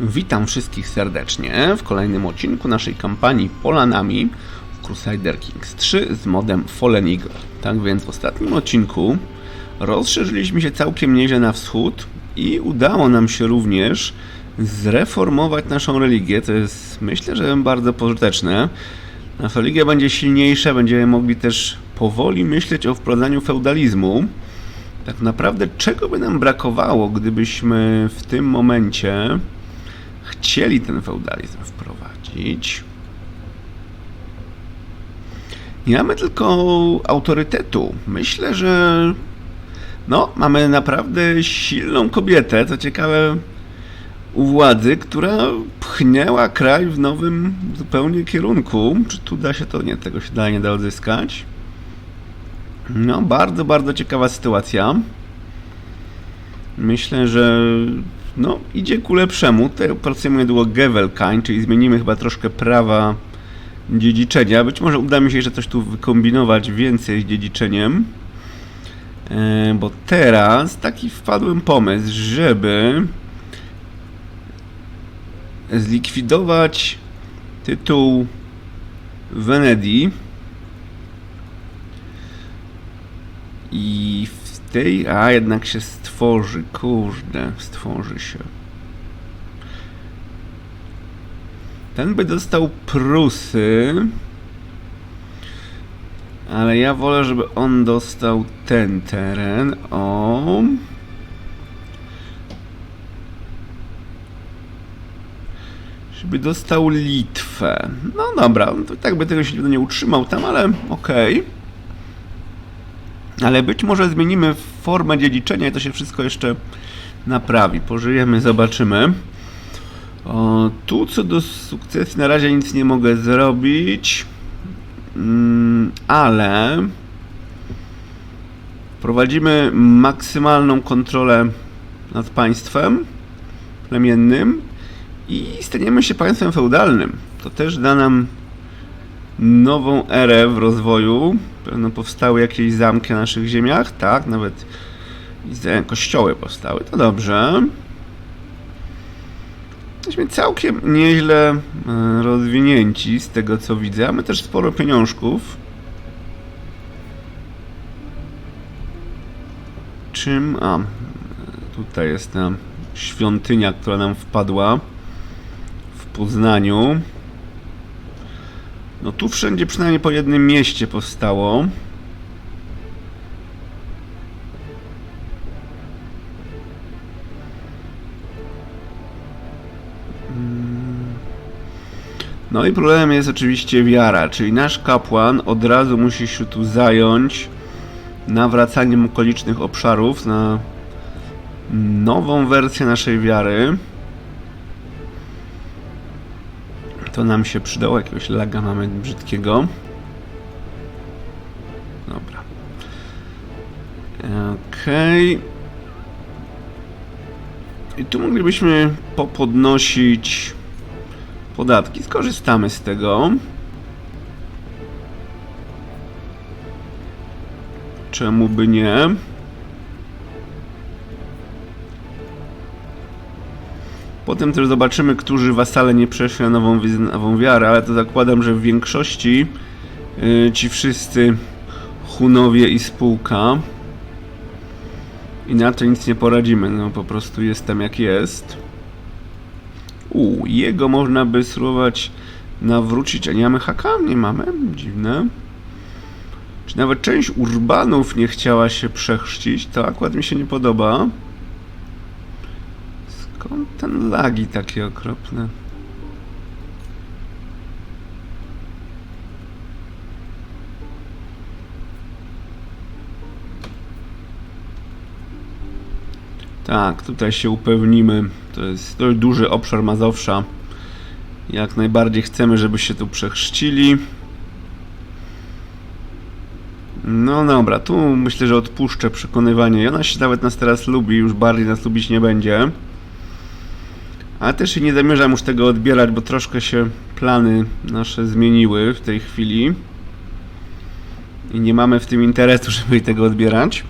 Witam wszystkich serdecznie w kolejnym odcinku naszej kampanii Polanami w Crusader Kings 3 z modem Fallen Eagle. Tak więc w ostatnim odcinku rozszerzyliśmy się całkiem nieźle na wschód i udało nam się również zreformować naszą religię, co jest myślę, że bardzo pożyteczne. Nasza religia będzie silniejsza, będziemy mogli też powoli myśleć o wprowadzaniu feudalizmu. Tak naprawdę czego by nam brakowało, gdybyśmy w tym momencie chcieli ten feudalizm wprowadzić? Nie mamy tylko autorytetu. Myślę, że no, mamy naprawdę silną kobietę, co ciekawe, u władzy, która pchnęła kraj w nowym zupełnie kierunku. Czy tu da się to? Nie, tego się dalej nie da odzyskać. No, bardzo, bardzo ciekawa sytuacja. Myślę, że no, idzie ku lepszemu. Tutaj opracujemy niedługo Gevelkain, czyli zmienimy chyba troszkę prawa dziedziczenia. Być może uda mi się jeszcze coś tu wykombinować więcej z dziedziczeniem. E, bo teraz taki wpadłem pomysł, żeby zlikwidować tytuł Venedi i tej, a jednak się stworzy, kurde, stworzy się. Ten by dostał Prusy, ale ja wolę, żeby on dostał ten teren, o... Żeby dostał Litwę. No dobra, to tak by tego się nie utrzymał tam, ale okej. Ale być może zmienimy formę dziedziczenia i to się wszystko jeszcze naprawi. Pożyjemy, zobaczymy. O, tu co do sukcesji na razie nic nie mogę zrobić. Mm, ale prowadzimy maksymalną kontrolę nad państwem plemiennym i staniemy się państwem feudalnym. To też da nam nową erę w rozwoju. Pewno powstały jakieś zamki na naszych ziemiach, tak, nawet kościoły powstały, to dobrze. Jesteśmy całkiem nieźle e, rozwinięci z tego co widzę. Mamy też sporo pieniążków. Czym? A, tutaj jest ta świątynia, która nam wpadła w Poznaniu. No tu wszędzie przynajmniej po jednym mieście powstało. No i problemem jest oczywiście wiara, czyli nasz kapłan od razu musi się tu zająć nawracaniem okolicznych obszarów na nową wersję naszej wiary. To nam się przydało, jakiegoś laga mamy brzydkiego. Dobra. Okej. I tu moglibyśmy popodnosić podatki. Skorzystamy z tego. Czemu by nie? Potem też zobaczymy, którzy wasale nie przeszli na nową, nową wiarę, ale to zakładam, że w większości yy, ci wszyscy Hunowie i spółka. Inaczej nic nie poradzimy, no po prostu jestem jak jest. U, jego można by spróbować nawrócić, a nie mamy haka? Nie mamy? Dziwne. Czy nawet część urbanów nie chciała się przechrzcić? To akurat mi się nie podoba. Skąd ten lagi takie okropne? Tak, tutaj się upewnimy. To jest dość duży obszar Mazowsza. Jak najbardziej chcemy, żeby się tu przechrzcili. No dobra, tu myślę, że odpuszczę przekonywanie. I ona się nawet nas teraz lubi, już bardziej nas lubić nie będzie. Ale też nie zamierzam już tego odbierać, bo troszkę się plany nasze zmieniły w tej chwili. I nie mamy w tym interesu, żeby tego odbierać.